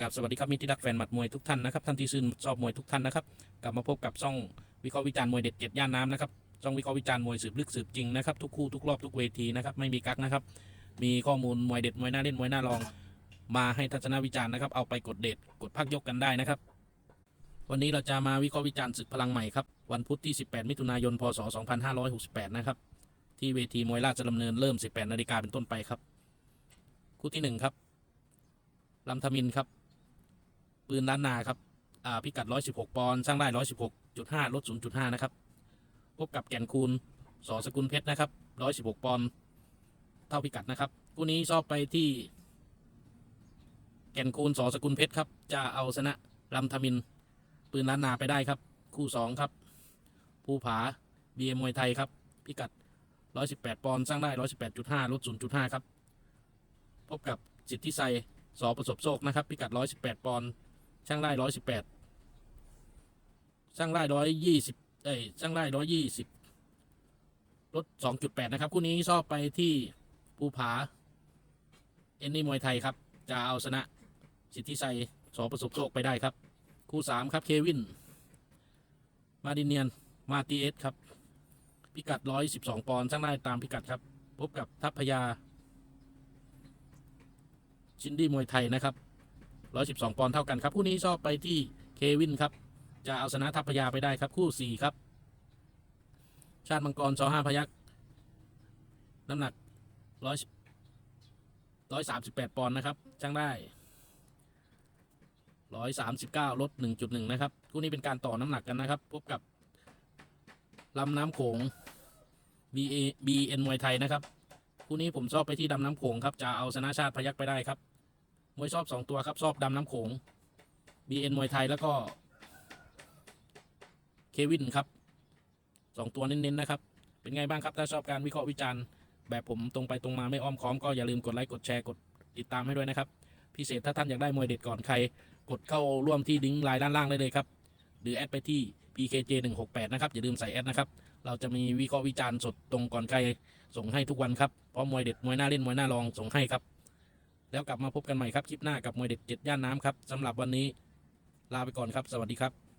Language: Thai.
กับสวัสดีครับมิตรที่รักแฟนหมัดมวยทุกท่านนะครับท่านที่ชื่นชอบมวยทุกท่านนะครับกลับมาพบกับช่องวิเคราะห์วิจารณ์มวยเด็ดเจ็ดย่านน้ำนะครับช่องวิเคราะห์วิจารณ์มวยสืบลึกสืบจริงนะครับทุกคู่ทุกรอบทุกเวทีนะครับไม่มีกักนะครับ มีข้อมูลมวยเด็ดมวยหน้าเล่นมวยหน้ารอง มาให้ทัศนวิจารณ์นะครับเอาไปกดเด็ดกดพักยกกันได้นะครับ วันนี้เราจะมาวิเคราะห์วิจารณ์ศึกพลังใหม่ครับวันพุธที่ 18 มิถุนายนพศ 2568 นะครับที่เวทีมวยราชดำเนินเริ่ม 18 นาฬิกาเป็นต้นไปครับ คู่ที่1ครับลำธมินครับ ปืนล้านนาครับอ่าพิกัด 116 ปอนด์สร้างได้ 116.5 ลด 0.5 นะครับ พบกับแก่นคูณสอสกุลเพชรนะครับ 116 ปอนด์เท่าพิกัดนะครับคู่นี้ชอบไปที่ แก่นคูณสอสกุลเพชรครับ จะเอาชนะลำธมิน ปืนล้านนาไปได้ครับ คู่ 2 ครับภูผาเบีเอ็มมวยไทยครับ พิกัด 118 ปอนด์สร้างได้ 118.5 ลด 0.5 ครับ พบกับสิทธิไซสอประสบโชคนะครับ พิกัด 118 ปอนด์ ช่างได้118ช่างได้120เอ้ยช่างได้120ลด2.8นะครับ คู่นี้ชอบไปที่ภูผา เอนนี่มวยไทยครับ จะเอาชนะ สิทธิไซสอประสบโชคไปได้ครับ คู่สามครับ เควิน มาดิเนียน มาตีเอสครับ พิกัด112ปอนด์ช่างได้ตามพิกัดครับ พบกับทัพพยา ชินดี้มวยไทยนะครับ 112 ปอนด์เท่ากันครับ คู่นี้ชอบไปที่เควินครับ จะเอาชนะทัพพยาไปได้ครับ คู่ 4 ครับ ชาติมังกรซอห้าพยักน้ำหนัก100 138ปอนด์นะครับช่างได้ร้อยสามสิบเก้าลดหนึ่งจุดหนึ่งนะครับคู่นี้เป็นการต่อน้ำหนักกันนะครับ พบกับลำน้ำโขง BA BN มวยไทยนะครับคู่นี้ผมชอบไปที่ดำน้ำโขงครับจะเอาชนะชาติพยักไปได้ครับ มวยชอบสองตัวครับชอบดำน้ำโขง BN มวยไทยแล้วก็เควินครับสองตัวเน้นๆนะครับ เป็นไงบ้างครับ ถ้าชอบการวิเคราะห์วิจารณ์แบบผมตรงไปตรงมาไม่อ้อมค้อมก็อย่าลืมกดไลค์กดแชร์กดติดตามให้ด้วยนะครับ พิเศษถ้าท่านอยากได้มวยเด็ดก่อนใคร กดเข้าร่วมที่ลิงก์ไลน์ด้านล่างได้เลยครับ หรือแอดไปที่ pkj 1 6 8นะครับอย่าลืมใส่แอดนะครับ เราจะมีวิเคราะห์วิจารณ์สดตรงก่อนใครส่งให้ทุกวันครับ เพราะมวยเด็ดมวยหน้าเล่นมวยหน้ารองส่งให้ครับ แล้วกลับมาพบกันใหม่ครับคลิปหน้ากับมวยเด็ดเจ็ดย่านน้ำครับสำหรับวันนี้ลาไปก่อนครับ สวัสดีครับ